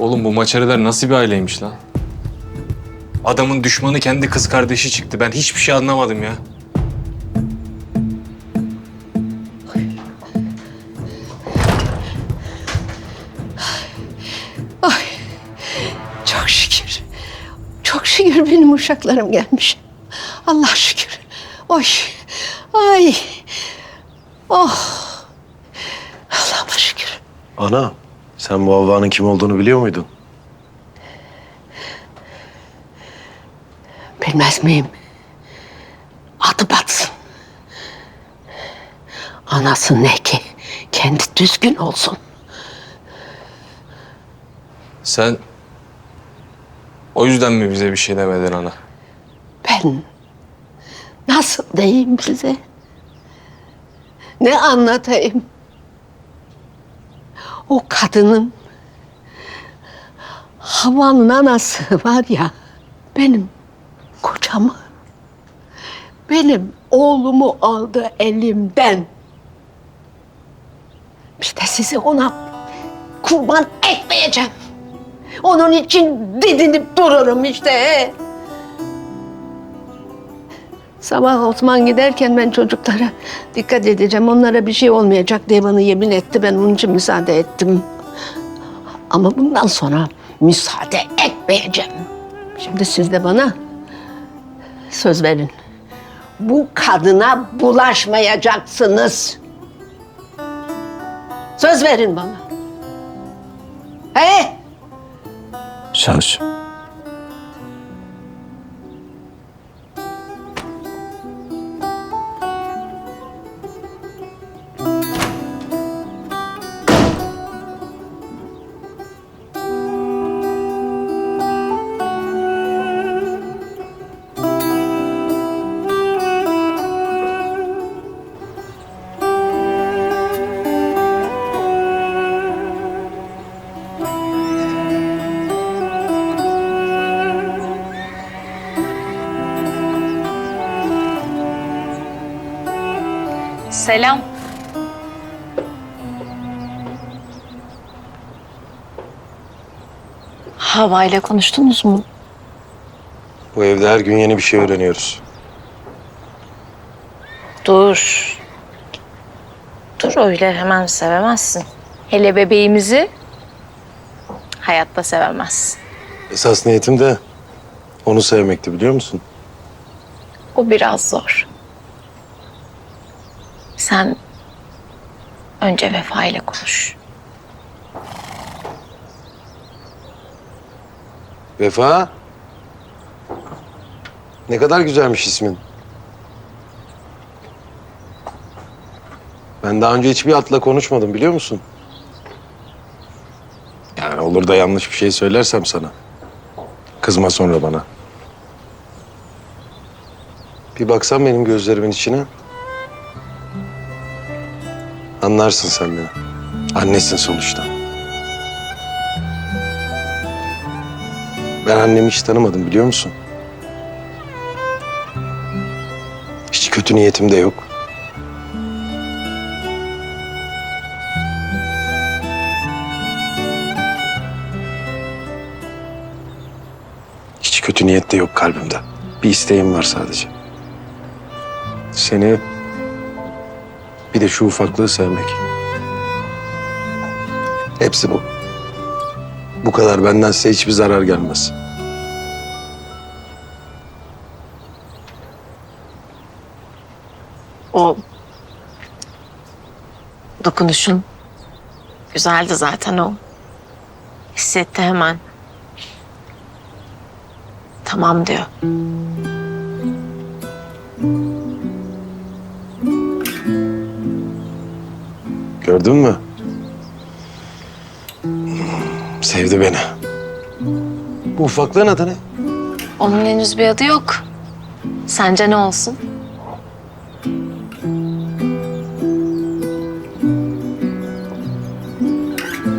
Oğlum bu maçareler nasıl bir aileymiş lan? Adamın düşmanı kendi kız kardeşi çıktı. Ben hiçbir şey anlamadım ya. Çok şükür. Çok şükür benim uşaklarım gelmiş. Allah şükür. Oy. Ay. Oh. Allah'ıma şükür. Ana, sen bu Havva'nın kim olduğunu biliyor muydun? Bilmez miyim? Adı batsın. Anası ne ki? Kendi düzgün olsun. Sen o yüzden mi bize bir şey demedin ana? Ben nasıl diyeyim size? Ne anlatayım? O kadının Havan'ın anası var ya benim kocamı benim oğlumu aldı elimden. İşte sizi ona kurban etmeyeceğim. Onun için didinip dururum işte. Sabah Osman giderken ben çocuklara dikkat edeceğim. Onlara bir şey olmayacak diye bana yemin etti. Ben onun için müsaade ettim. Ama bundan sonra müsaade etmeyeceğim. Şimdi siz de bana söz verin. Bu kadına bulaşmayacaksınız. Söz verin bana. He? Söz. Selam. Hava ile konuştunuz mu? Bu evde her gün yeni bir şey öğreniyoruz. Dur. Dur öyle hemen sevemezsin. Hele bebeğimizi hayatta sevemezsin. Esas niyetim de onu sevmekti biliyor musun? O biraz zor. Sen önce Vefa ile konuş. Vefa. Ne kadar güzelmiş ismin. Ben daha önce hiçbir atla konuşmadım biliyor musun? Yani olur da yanlış bir şey söylersem sana. Kızma sonra bana. Bir baksan benim gözlerimin içine. Anlarsın sen beni. Annesin sonuçta. Ben annemi hiç tanımadım biliyor musun? Hiç kötü niyetim de yok. Hiç kötü niyet de yok kalbimde. Bir isteğim var sadece. Seni bir de şu ufaklığı sevmek. Hepsi bu. Bu kadar benden size hiçbir zarar gelmez. O dokunuşun güzeldi zaten o. Hissetti hemen. Tamam diyor. Gördün mü? Sevdi beni. Bu ufaklığın adı ne? Onun henüz bir adı yok. Sence ne olsun?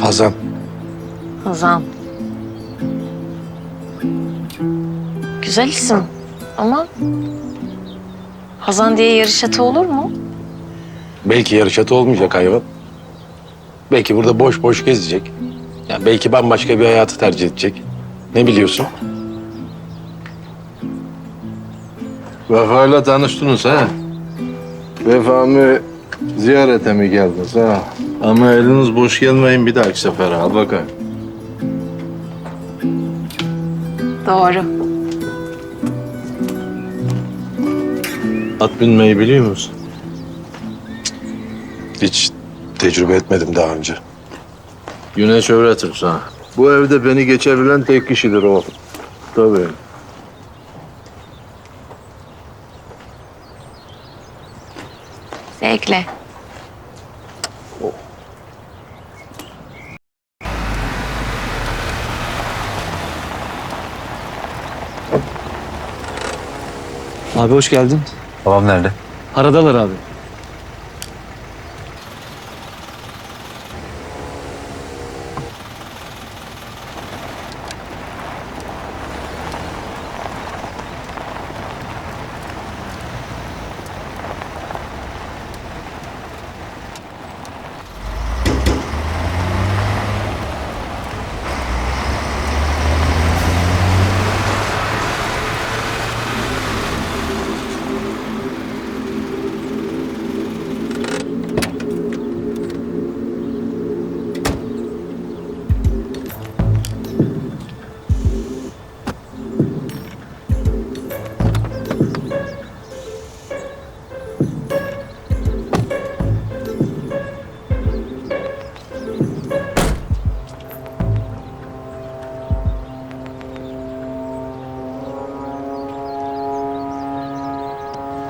Hazan. Hazan. Güzel isim ama Hazan diye yarış atı olur mu? Belki yarış atı olmayacak hayvan. Belki burada boş boş gezecek. Ya belki bambaşka bir hayatı tercih edecek. Ne biliyorsun? Vefa'yla tanıştınız ha? Vefa'mı ziyarete mi geldiniz ha? Ama eliniz boş gelmeyin bir dahaki sefere. Al bakayım. Doğru. At binmeyi biliyor musun? Hiç tecrübe etmedim daha önce. Güneş öğretir sana. Bu evde beni geçebilen tek kişidir o. Tabii. Zevkle. Abi hoş geldin. Babam nerede? Aradalar abi.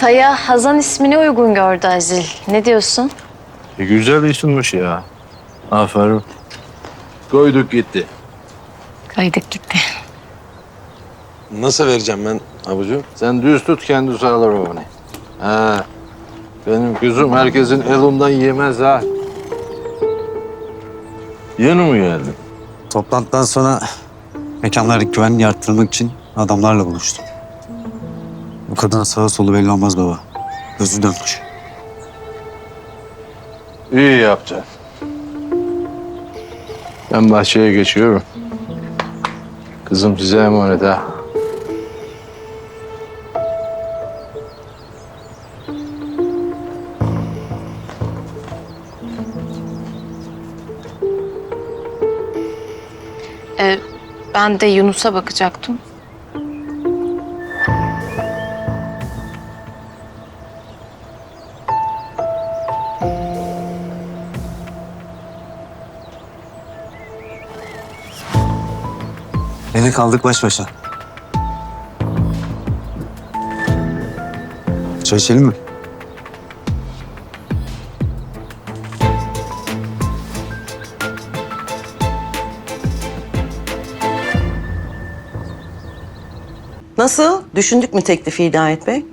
Taya Hazan ismini uygun gördü Azil. Ne diyorsun? E, güzel isimmiş ya. Aferin. Koyduk gitti. Kaydık gitti. Nasıl vereceğim ben abucu? Sen düz tut kendisi alır onu. Ha. Benim kızım herkesin elinden yemez ha. Yeni mi geldin? Toplantıdan sonra mekanlardaki güvenliği arttırmak için adamlarla buluştum. Bu kadının sağı solu belli olmaz baba. Gözü dönmüş. İyi yaptın. Ben bahçeye geçiyorum. Kızım size emanet ha. Ee, ben de Yunus'a bakacaktım. Yine kaldık baş başa. Çay içelim mi? Nasıl? Düşündük mü teklifi Hidayet Bey?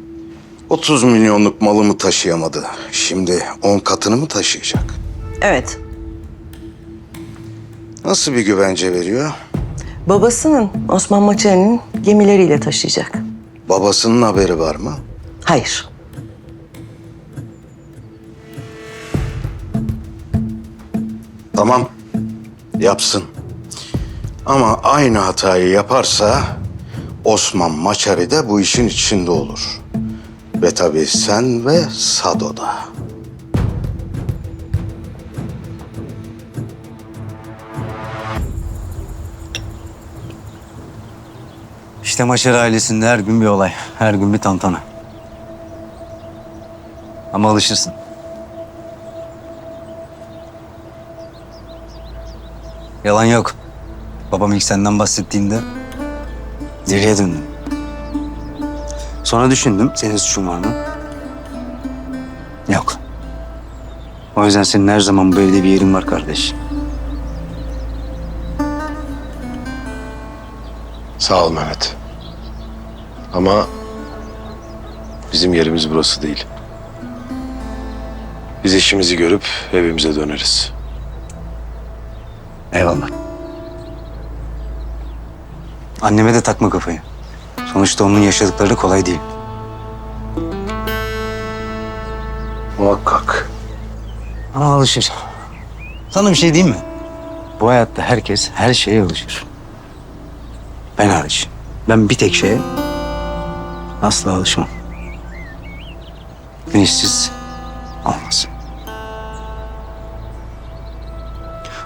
30 milyonluk malımı taşıyamadı. Şimdi 10 katını mı taşıyacak? Evet. Nasıl bir güvence veriyor? Babasının Osman Maçer'in gemileriyle taşıyacak. Babasının haberi var mı? Hayır. Tamam, yapsın. Ama aynı hatayı yaparsa Osman Maçari de bu işin içinde olur. Ve tabii sen ve Sado da. İşte Maşer ailesinde her gün bir olay. Her gün bir tantana. Ama alışırsın. Yalan yok. Babam ilk senden bahsettiğinde geriye döndüm. Sonra düşündüm senin suçun var mı? Yok. O yüzden senin her zaman bu evde bir yerin var kardeş. Sağ ol Mehmet. Ama bizim yerimiz burası değil. Biz işimizi görüp evimize döneriz. Eyvallah. Anneme de takma kafayı. Sonuçta onun yaşadıkları kolay değil. Muhakkak. Ama alışır. Sana bir şey diyeyim mi? Bu hayatta herkes her şeye alışır. Ben hariç. Ben bir tek şeye asla alışmam. Güneşsiz olmaz.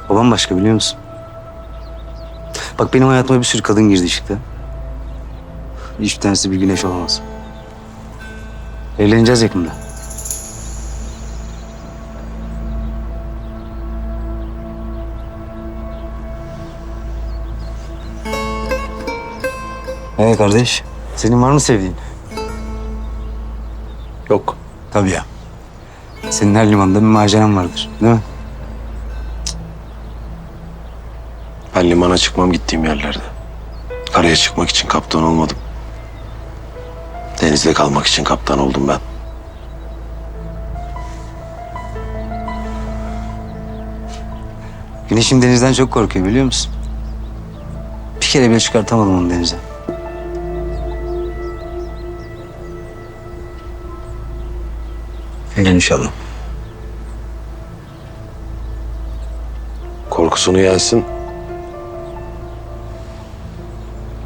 O bambaşka biliyor musun? Bak benim hayatıma bir sürü kadın girdi çıktı. Hiçbir tanesi bir güneş olamaz. Evleneceğiz yakında. Ee kardeş, senin var mı sevdiğin? Yok. Tabii ya. Senin her limanda bir maceran vardır, değil mi? Ben limana çıkmam gittiğim yerlerde. Karaya çıkmak için kaptan olmadım. Denizde kalmak için kaptan oldum ben. Güneşim denizden çok korkuyor biliyor musun? Bir kere bile çıkartamadım onu denize. Gel inşallah. Korkusunu yensin.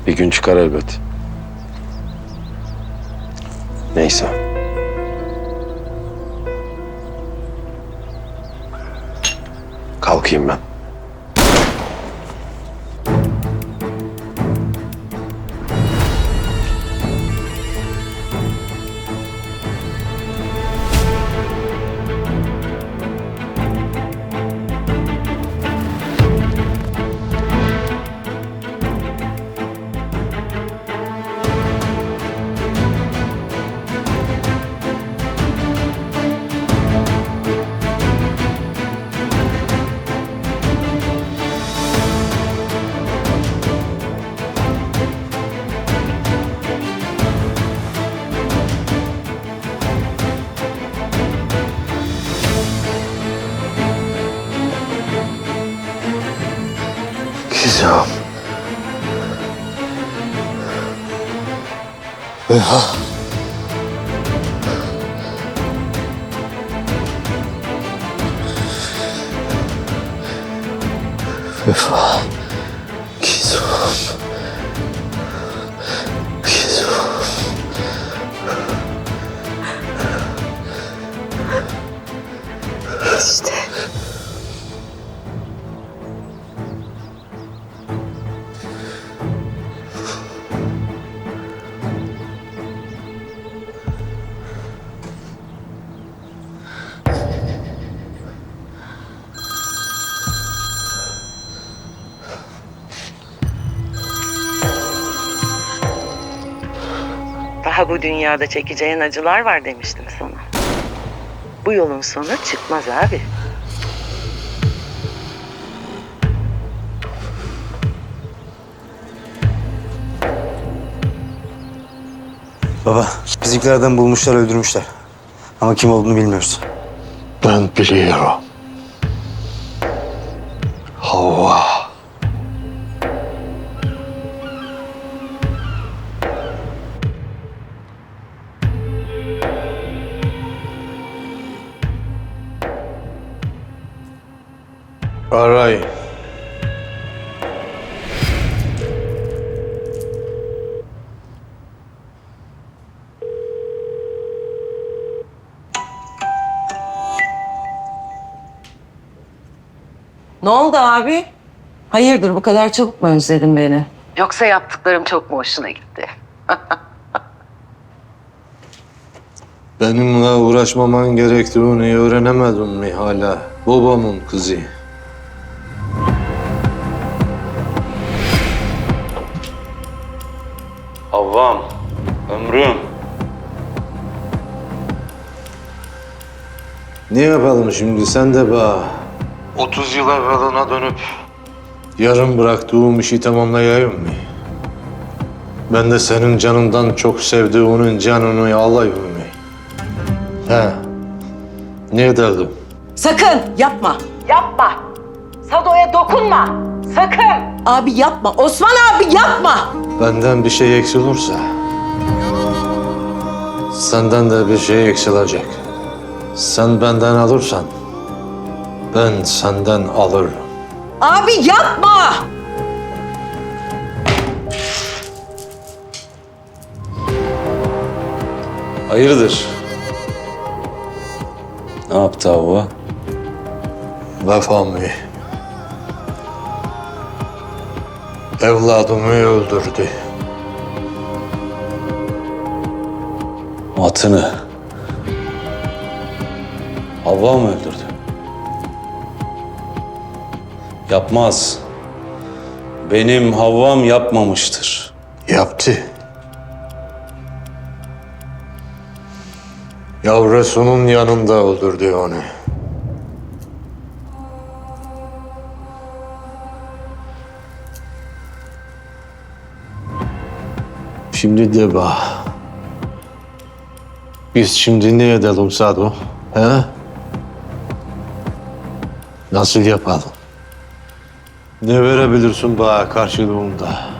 Bir gün çıkar elbet. Neyse. Kalkayım ben. Vefa. Gizem. Daha bu dünyada çekeceğin acılar var demiştim sana. Bu yolun sonu çıkmaz abi. Baba, bizimkiler adamı bulmuşlar, öldürmüşler. Ama kim olduğunu bilmiyoruz. Ben biliyorum. Ne oldu abi? Hayırdır bu kadar çabuk mu özledin beni? Yoksa yaptıklarım çok mu hoşuna gitti? Benimle uğraşmaman gerektiğini öğrenemedin mi hala? Babamın kızı. Havvam, ömrüm. Ne yapalım şimdi sen de bana? 30 yıl evveline dönüp yarım bıraktığım işi tamamlayayım mı? Ben de senin canından çok sevdiğinin canını alayım mı? He. Ne derdim? Sakın yapma. Yapma. Sado'ya dokunma. Sakın. Abi yapma. Osman abi yapma. Benden bir şey eksilirse senden de bir şey eksilecek. Sen benden alırsan ben senden alırım. Abi yapma! Hayırdır? Ne yaptı Havva? Vefamı. Evladımı öldürdü. Atını. Havva mı öldürdü? Yapmaz. Benim Havvam yapmamıştır. Yaptı. Yavrusunun yanında öldürdü onu. Şimdi de bak. Biz şimdi ne edelim Sado? He? Nasıl yapalım? Ne verebilirsin bana karşılığında?